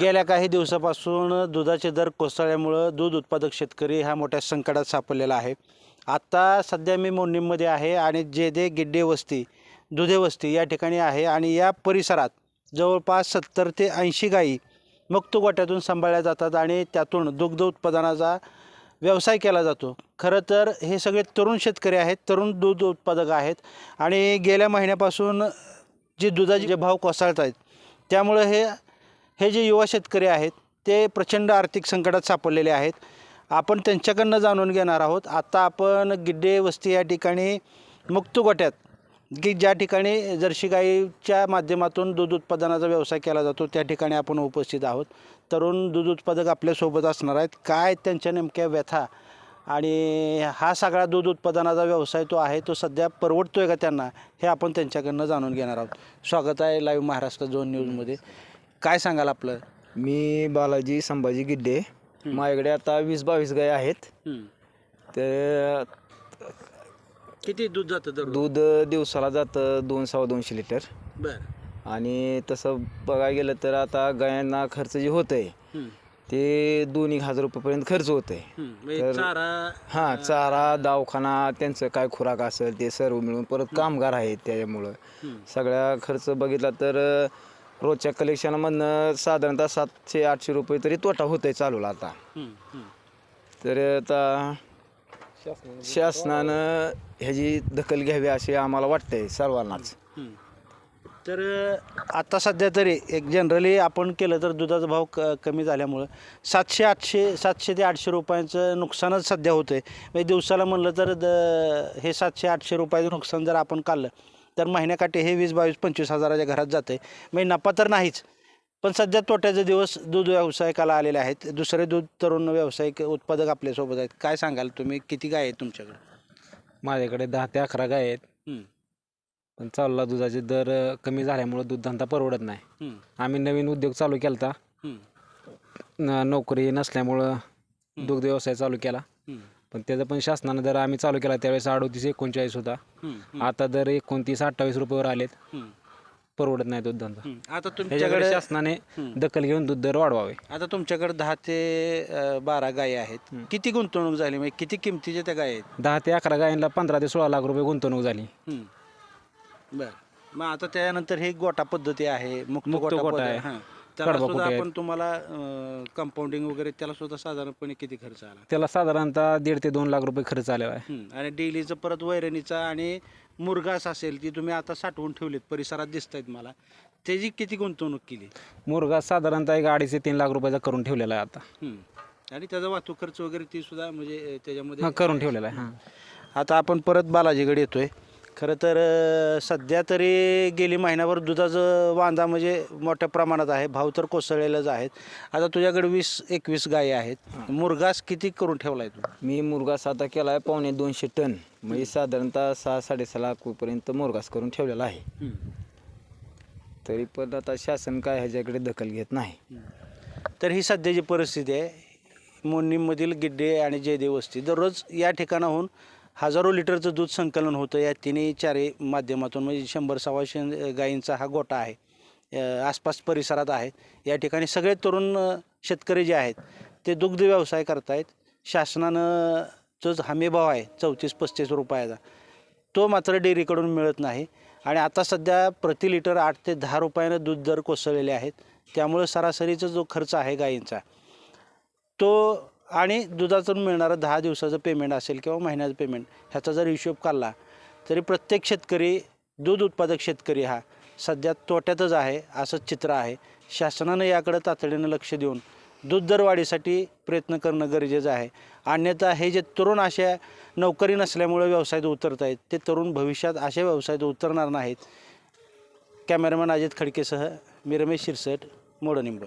गेल्या काही दिवसापासून दुधाचे दर कोसळल्यामुळं दूध उत्पादक शेतकरी हा मोठ्या संकटात सापडलेला आहे. आत्ता सध्या मी मोडणीमध्ये आहे आणि जेदे गिड्डे वस्ती दुधे वस्ती या ठिकाणी आहे आणि या परिसरात जवळपास सत्तर ते ऐंशी गायी मुक्त गोट्यातून सांभाळल्या जातात आणि त्यातून दुग्ध उत्पादनाचा व्यवसाय केला जातो. खरं तर हे सगळे तरुण शेतकरी आहेत तरुण दूध उत्पादक आहेत आणि गेल्या महिन्यापासून जे दुधाचे जे भाव कोसळत आहेत त्यामुळं हे हे जे युवा शेतकरी आहेत ते प्रचंड आर्थिक संकटात सापडलेले आहेत. आपण त्यांच्याकडनं जाणून घेणार आहोत. आता आपण गिड्डे वस्ती या ठिकाणी मुक्त गोट्यात की ज्या ठिकाणी जर्शी गाईच्या माध्यमातून दूध उत्पादनाचा व्यवसाय केला जातो त्या ठिकाणी आपण उपस्थित आहोत. तरुण दूध उत्पादक आपल्यासोबत असणार आहेत. काय त्यांच्या नेमक्या व्यथा आणि हा सगळा दूध उत्पादनाचा व्यवसाय तो आहे तो सध्या परवडतो आहे का त्यांना हे आपण त्यांच्याकडनं जाणून घेणार आहोत. स्वागत आहे लाईव्ह महाराष्ट्र झोन न्यूजमध्ये काय सांगाल आपलं? मी बालाजी संभाजी गिड्डे. माझ्याकडे आता वीस बावीस गाय आहेत. तर किती दूध जातं दूध दिवसाला जातं दोन सव्वा दोनशे लिटर. बरं. आणि तसं बघायला गेलं तर आता गायांना खर्च जे होत आहे ते दोन एक हजार रुपयेपर्यंत खर्च होत आहे म्हणजे चारा हां चारा दवाखाना त्यांचं काय खुराक असेल ते सर्व मिळून परत कामगार आहेत त्याच्यामुळं. सगळ्या खर्च बघितला तर अं, रोजच्या कलेक्शनमधनं साधारणतः सातशे आठशे रुपये तरी तोटा होत आहे चालूला आता. तर आता शासनानं ह्याची दखल घ्यावी असे आम्हाला वाटतंय सर्वांनाच. तर आता सध्या तरी एक जनरली आपण केलं तर दुधाचा भाव क कमी झाल्यामुळं सातशे आठशे सातशे ते आठशे रुपयांचं नुकसानच सध्या होतं आहे म्हणजे दिवसाला म्हणलं तर द हे सातशे आठशे रुपयाचं नुकसान जर आपण काढलं तर महिन्याकाठी हे वीस बावीस पंचवीस हजाराच्या घरात जातं आहे म्हणजे नफा तर नाहीच पण सध्या तोट्याचे दिवस दूध व्यावसायिकाला आलेले आहेत. दुसरे दूध तरुण व्यावसायिक उत्पादक आपल्यासोबत आहेत. काय सांगाल तुम्ही? किती गाय आहेत तुमच्याकडे? माझ्याकडे दहा ते अकरा गाय आहेत. पण चालला दुधाचे दर अ, कमी झाल्यामुळं दूध धंदा परवडत नाही. आम्ही नवीन उद्योग चालू केला न नोकरी नसल्यामुळं दुग्ध व्यवसाय चालू केला. पण त्याचं पण शासनानं दर आम्ही चालू केला त्यावेळेस अडोतीस एकोणचाळीस होता. आता दर एकोणतीस अठ्ठावीस रुपयावर आलेत. परवडत नाही दूध धंदा. आता तुमच्याकडे शासनाने दखल घेऊन दूध दर वाढवावे. आता तुमच्याकडे दहा ते बारा गायी आहेत. किती गुंतवणूक झाली? म्हणजे किती किमतीच्या त्या गायी आहेत? दहा ते अकरा गायींना पंधरा ते सोळा लाख रुपये गुंतवणूक झाली. बर. मग आता त्यानंतर हे गोटा पद्धती आहे मुक्त गोटा आहे. त्याला कडबा सुद्धा आपण तुम्हाला कंपाऊंडिंग वगैरे त्याला सुद्धा साधारणपणे किती खर्च आला? त्याला साधारणतः दीड ते दोन लाख रुपये खर्च आलेला आहे. आणि डेलीचं परत वैरणीचा आणि मुरगास असेल ती तुम्ही आता साठवून ठेवलीत परिसरात दिसत आहेत मला. त्याची किती गुंतवणूक केली? मुरगा साधारणतः एक अडीच ते तीन लाख रुपयाचा करून ठेवलेला आहे आता. आणि त्याचा वाहतूक खर्च वगैरे ती सुद्धा म्हणजे अ, त्याच्यामध्ये हा करून ठेवलेला आहे हां. आता आपण परत बालाजीकडे येतोय. खरं तर अ, सध्या तरी गेली महिन्याभर दुधाचं वांदा म्हणजे मोठ्या प्रमाणात आहे. भाव तर कोसळलेलेच आहेत. आता तुझ्याकडे वीस एकवीस गायी आहेत. मुरगास किती करून ठेवलाय तू? मी मुरगास आता केला आहे पावणे दोनशे टन. म्हणजे साधारणतः सहा साडेसहा लाखपर्यंत मुरगास करून ठेवलेला आहे. तरी पण आता शासन काय ह्याच्याकडे दखल घेत नाही. तर ही सध्याची परिस्थिती आहे. मोडणीमधील गिड्डे आणि जयदेव वस्ती दररोज या ठिकाणाहून हजारो लिटरचं दूध संकलन होतं. या तिन्ही चारही माध्यमातून म्हणजे शंभर सव्वाशे गायींचा हा गोटा आहे. आसपास परिसरात आहे. या ठिकाणी सगळे तरुण शेतकरी जे आहेत ते दुग्ध व्यवसाय करतायत. शासनानं जो हमीभाव आहे चौतीस पस्तीस रुपयाचा तो मात्र डेअरीकडून मिळत नाही. आणि आता सध्या प्रति लिटर आठ ते दहा रुपयानं दूध दर कोसळलेले आहेत. त्यामुळे सरासरीचा जो खर्च आहे गायींचा तो आणि दुधातून मिळणारं दहा दिवसाचं पेमेंट असेल किंवा महिन्याचं पेमेंट ह्याचा जर हिशोब काढला तरी प्रत्येक शेतकरी दूध उत्पादक शेतकरी हा सध्या तोट्यातच आहे असंच चित्र आहे. शासनानं याकडं तातडीनं लक्ष देऊन दूध दरवाढीसाठी प्रयत्न करणं गरजेचं आहे. अन्यथा हे जे तरुण अशा नोकरी नसल्यामुळे व्यवसायात उतरत आहेत ते तरुण भविष्यात अशा व्यवसायात उतरणार नाहीत. कॅमेरामॅन अजित खडकेसह मी रमेश शिरसट मोडनिंब